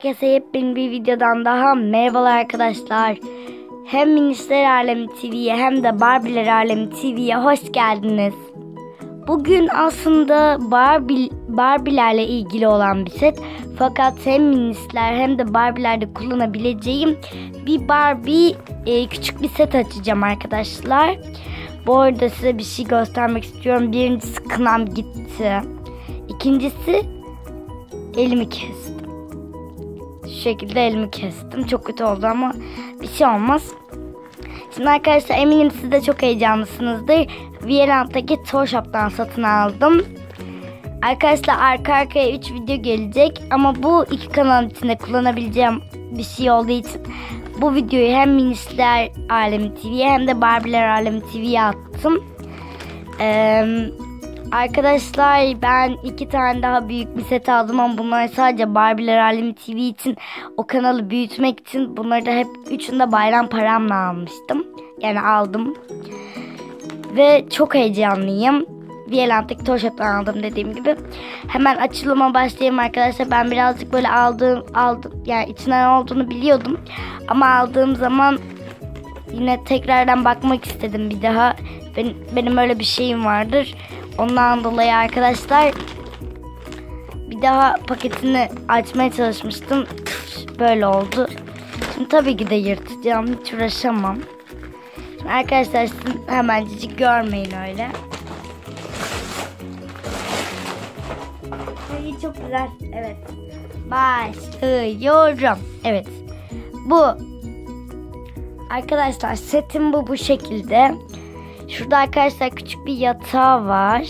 Herkese yepyeni bir videodan daha merhabalar arkadaşlar. Hem Minisler Alemi TV'ye hem de Barbie'ler Alemi TV'ye hoş geldiniz. Bugün aslında Barbie, Barbie'lerle ilgili olan bir set. Fakat hem Minisler hem de Barbie'lerde kullanabileceğim bir Barbie e, küçük bir set açacağım arkadaşlar. Bu arada size bir şey göstermek istiyorum. Birincisi kınam gitti. İkincisi elimi kestim. Şekilde elimi kestim. Çok kötü oldu ama bir şey olmaz. Şimdi arkadaşlar eminim siz de çok heyecanlısınızdır. Viyeland'daki Toy Shop'tan satın aldım. Arkadaşlar arka arkaya 3 video gelecek ama bu iki kanal içinde kullanabileceğim bir şey olduğu için bu videoyu hem Minisler Alemi TV'ye hem de Barbie'ler Alemi TV'ye attım. Ee, arkadaşlar ben iki tane daha büyük bir set aldım ama bunlar sadece Barbie'ler Alemi TV için o kanalı büyütmek için bunları da hep üçünde bayram paramla almıştım. Yani aldım. Ve çok heyecanlıyım. Viyeland'daki Toy Shop'tan aldım dediğim gibi. Hemen açılıma başlayayım arkadaşlar. Ben birazcık böyle aldığım, aldım yani içinden olduğunu biliyordum. Ama aldığım zaman yine tekrardan bakmak istedim bir daha. Benim, benim öyle bir şeyim vardır. Ondan dolayı arkadaşlar bir daha paketini açmaya çalışmıştım. Böyle oldu. Şimdi tabii ki de yırtacağım. Hiç uğraşamam. Şimdi arkadaşlar sizin hemencik görmeyin öyle. Ay çok güzel. Evet. Başlıyorum. Evet. Bu. Arkadaşlar setim bu bu şekilde. Şurada arkadaşlar küçük bir yatağı var.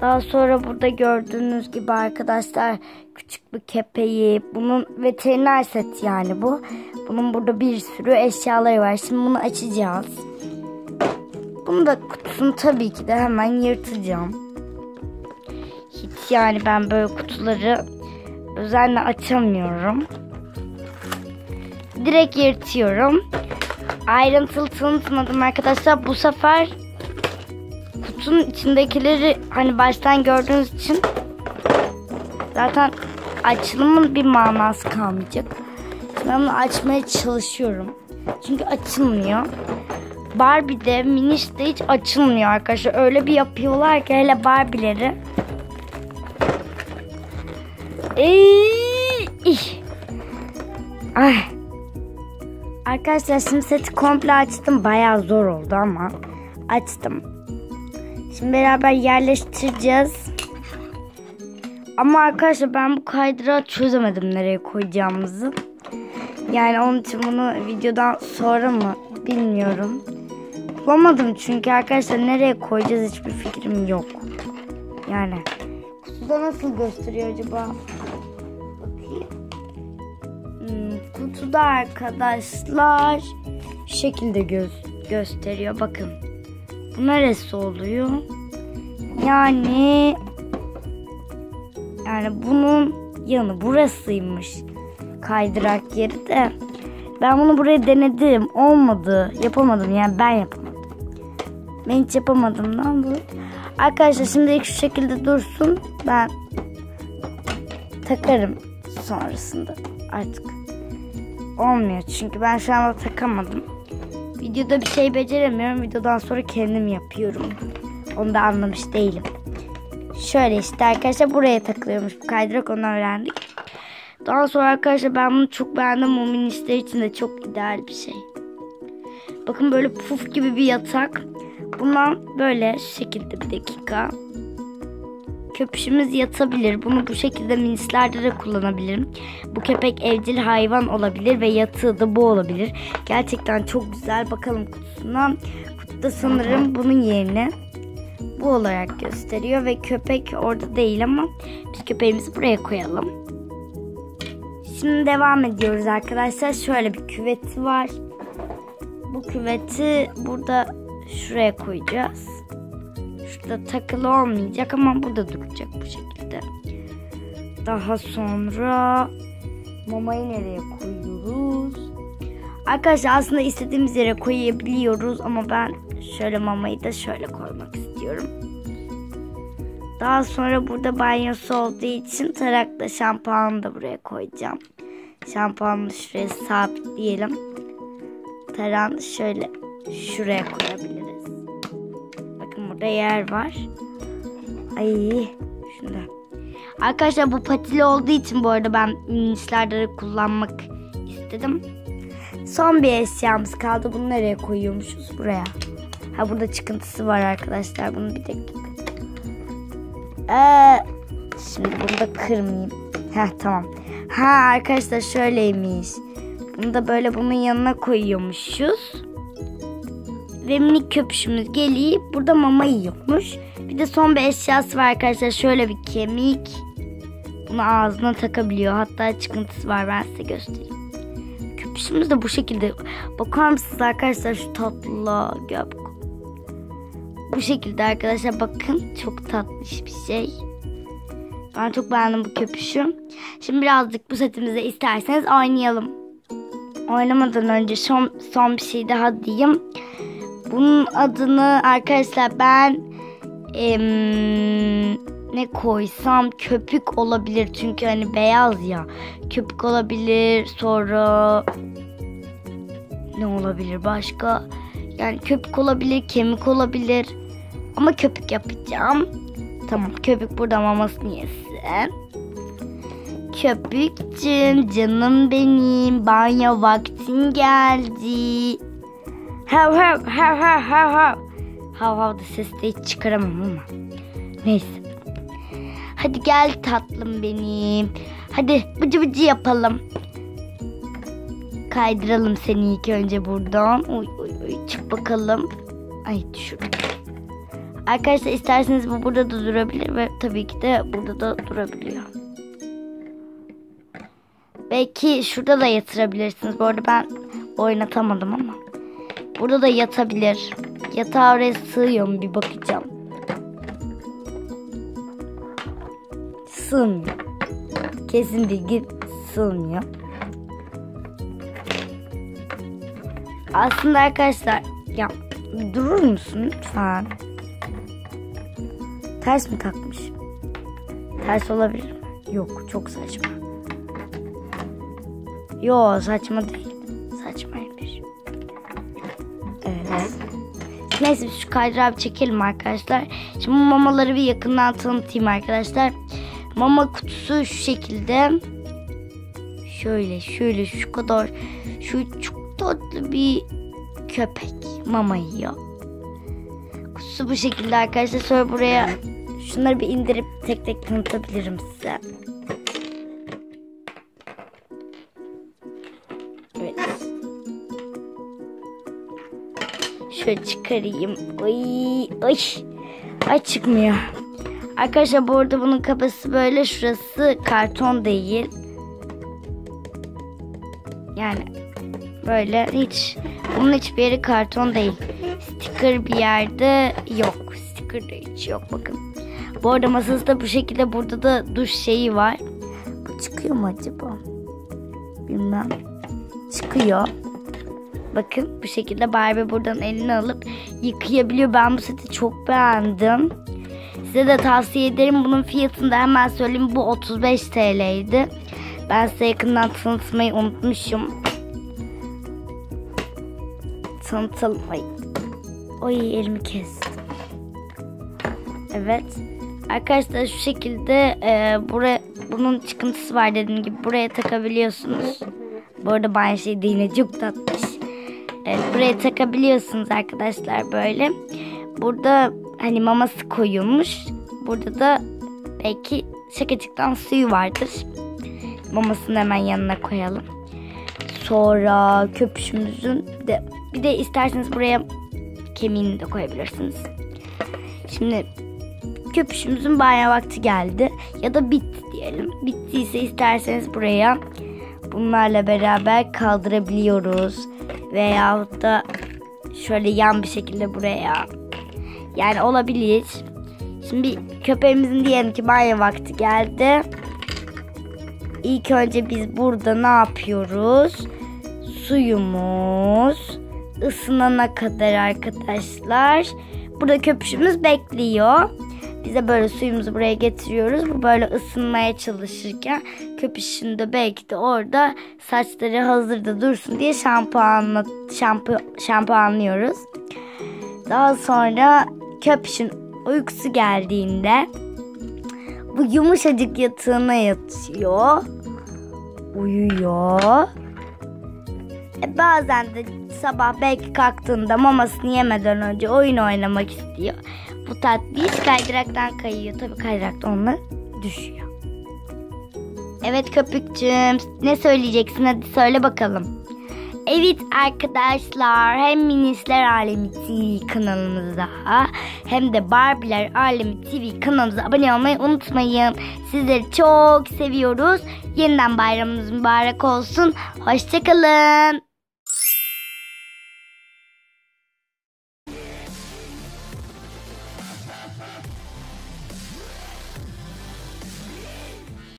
Daha sonra burada gördüğünüz gibi arkadaşlar küçük bir kepeği. Bunun veteriner set yani bu. Bunun burada bir sürü eşyaları var. Şimdi bunu açacağız. Bunu da kutusunu tabii ki de hemen yırtacağım. Hiç yani ben böyle kutuları özenle açamıyorum. Direkt yırtıyorum. Ayrıntılı tanıtmadım arkadaşlar. Bu sefer kutunun içindekileri hani baştan gördüğünüz için zaten açılımın bir manası kalmayacak. Şimdi bunu açmaya çalışıyorum. Çünkü açılmıyor. Barbie'de, Miniş'te hiç açılmıyor arkadaşlar. Öyle bir yapıyorlar ki hele Barbie'leri. Eee, Ay. Arkadaşlar şimdi seti komple açtım. Bayağı zor oldu ama açtım. Şimdi beraber yerleştireceğiz. Ama arkadaşlar ben bu kaydırağı çözemedim nereye koyacağımızı. Yani onun için bunu videodan sonra mı bilmiyorum. Bulamadım çünkü arkadaşlar nereye koyacağız hiçbir fikrim yok. Yani kutuda nasıl gösteriyor acaba? Bakayım. Kutuda arkadaşlar şekilde göz gösteriyor. Bakın. Bu neresi oluyor? Yani yani bunun yanı burasıymış. Kaydırak yeri de. Ben bunu buraya denedim. Olmadı. Yapamadım. Yani ben yapamadım. Ben hiç yapamadığımdan dolayı. Arkadaşlar şimdi şu şekilde dursun. Ben takarım sonrasında artık. Olmuyor çünkü ben şu anda takamadım. Videoda bir şey beceremiyorum. Videodan sonra kendim yapıyorum. Onu da anlamış değilim. Şöyle işte arkadaşlar buraya takılıyormuş bu kaydırak onu öğrendik. Daha sonra arkadaşlar ben bunu çok beğendim. O minister için de çok ideal bir şey. Bakın böyle puf gibi bir yatak. Bundan böyle şu şekilde bir dakika. Köpüşümüz yatabilir. Bunu bu şekilde minislerde de kullanabilirim. Bu köpek evcil hayvan olabilir ve yatığı da bu olabilir. Gerçekten çok güzel. Bakalım kutusundan. Kutuda sanırım bunun yerine bu olarak gösteriyor ve köpek orada değil ama biz köpeğimizi buraya koyalım. Şimdi devam ediyoruz arkadaşlar. Şöyle bir küveti var. Bu küveti burada şuraya koyacağız. Şurada takılı olmayacak ama burada duracak bu şekilde. Daha sonra mamayı nereye koyuyoruz? Arkadaşlar aslında istediğimiz yere koyabiliyoruz ama ben şöyle mamayı da şöyle koymak istiyorum. Daha sonra burada banyosu olduğu için tarakla şampuanı da buraya koyacağım. Şampuanı şuraya sabitleyelim. Taran şöyle şuraya koyabiliriz. Burada yer var. Ay şunda. Arkadaşlar bu patili olduğu için bu arada ben minislerleri kullanmak istedim. Son bir eşyamız kaldı. Bunu nereye koyuyormuşuz? Buraya. Ha burada çıkıntısı var arkadaşlar. Bunu bir dakika. Ee, şimdi bunu da kırmayayım. Heh tamam. Ha arkadaşlar şöyleymiş. Bunu da böyle bunun yanına koyuyormuşuz. Ve minik köpüşümüz gelip burada mama yiyormuş. Bir de son bir eşyası var arkadaşlar. Şöyle bir kemik. Bunu ağzına takabiliyor. Hatta çıkıntısı var. Ben size göstereyim. Köpüşümüz de bu şekilde. Bakar mısınız arkadaşlar şu tatlılığa? Gel bak. Bu şekilde arkadaşlar bakın. Çok tatlış bir şey. Ben çok beğendim bu köpüşü. Şimdi birazcık bu setimizde isterseniz oynayalım. Oynamadan önce son, son bir şey daha diyeyim. Bunun adını arkadaşlar ben em, ne koysam köpük olabilir. Çünkü hani beyaz ya. Köpük olabilir. Sonra ne olabilir başka? Yani köpük olabilir, kemik olabilir. Ama köpük yapacağım. Tamam köpük burada mamasını yesin. Köpükçüm canım benim banyo vaktin geldi. Hav hav hav hav hav hav. Hav hav da ses de hiç çıkaramam ama. Neyse. Hadi gel tatlım benim. Hadi bıcı bıcı yapalım. Kaydıralım seni ilk önce buradan. Uy uy uy çık bakalım. Ay düşürdüm. Arkadaşlar isterseniz bu burada da durabilir ve tabii ki de burada da durabiliyor. Belki şurada da yatırabilirsiniz. Bu arada ben oynatamadım ama. Burada da yatabilir. Yatağı oraya sığıyor bir bakacağım. Sığmıyor. Kesin bilgi sığmıyor. Aslında arkadaşlar ya durur musun lütfen? Ters mi takmış? Ters olabilir mi? Yok çok saçma. Yo saçma değil. Neyse şu kaydırağı bir çekelim arkadaşlar. Şimdi mamaları bir yakından tanıtayım arkadaşlar. Mama kutusu şu şekilde. Şöyle şöyle şu kadar. Şu çok tatlı bir köpek mama yiyor. Kutusu bu şekilde arkadaşlar. Sonra buraya şunları bir indirip tek tek tanıtabilirim size. Şöyle çıkarayım. Ay, ay. Ay çıkmıyor. Arkadaşlar bu arada bunun kafası böyle. Şurası karton değil. Yani böyle hiç bunun hiçbir yeri karton değil. Sticker bir yerde yok. Sticker da hiç yok bakın. Bu arada masası da bu şekilde. Burada da duş şeyi var. Bu çıkıyor mu acaba? Bilmem. Çıkıyor. Bakın bu şekilde Barbie buradan elini alıp yıkayabiliyor. Ben bu seti çok beğendim. Size de tavsiye ederim. Bunun fiyatını da hemen söyleyeyim. Bu 35 TL'ydi. Ben size yakından tanıtmayı unutmuşum. Tanıtalım. Ay. Oy elimi kestim. Evet. Arkadaşlar şu şekilde e, buraya bunun çıkıntısı var dediğim gibi buraya takabiliyorsunuz. Bu arada banyo şey de yine çok tatlış. Evet, buraya takabiliyorsunuz arkadaşlar böyle. Burada hani maması koyulmuş. Burada da belki şakacıktan suyu vardır. Mamasını hemen yanına koyalım. Sonra köpüşümüzün de bir de isterseniz buraya kemiğini de koyabilirsiniz. Şimdi köpüşümüzün banyo vakti geldi. Ya da bitti diyelim. Bittiyse isterseniz buraya bunlarla beraber kaldırabiliyoruz. Veyahut da şöyle yan bir şekilde buraya. Yani olabilir. Şimdi köpeğimizin diyelim ki banyo vakti geldi. İlk önce biz burada ne yapıyoruz? Suyumuz ısınana kadar arkadaşlar. Burada köpüşümüz bekliyor. Bize böyle suyumuzu buraya getiriyoruz. Bu böyle ısınmaya çalışırken köpüşün de belki de orada saçları hazırda dursun diye şampuanla, şampu, şampuanlıyoruz. Daha sonra köpüşün uykusu geldiğinde bu yumuşacık yatağına yatıyor. Uyuyor. E bazen de sabah belki kalktığında mamasını yemeden önce oyun oynamak istiyor. Bu tatlı hiç kaydıraktan kayıyor. Tabii kaydırakta onunla düşüyor. Evet köpükçüm ne söyleyeceksin hadi söyle bakalım. Evet arkadaşlar hem Minisler Alemi TV kanalımıza hem de Barbiler Alemi TV kanalımıza abone olmayı unutmayın. Sizleri çok seviyoruz. Yeniden bayramınız mübarek olsun. Hoşçakalın.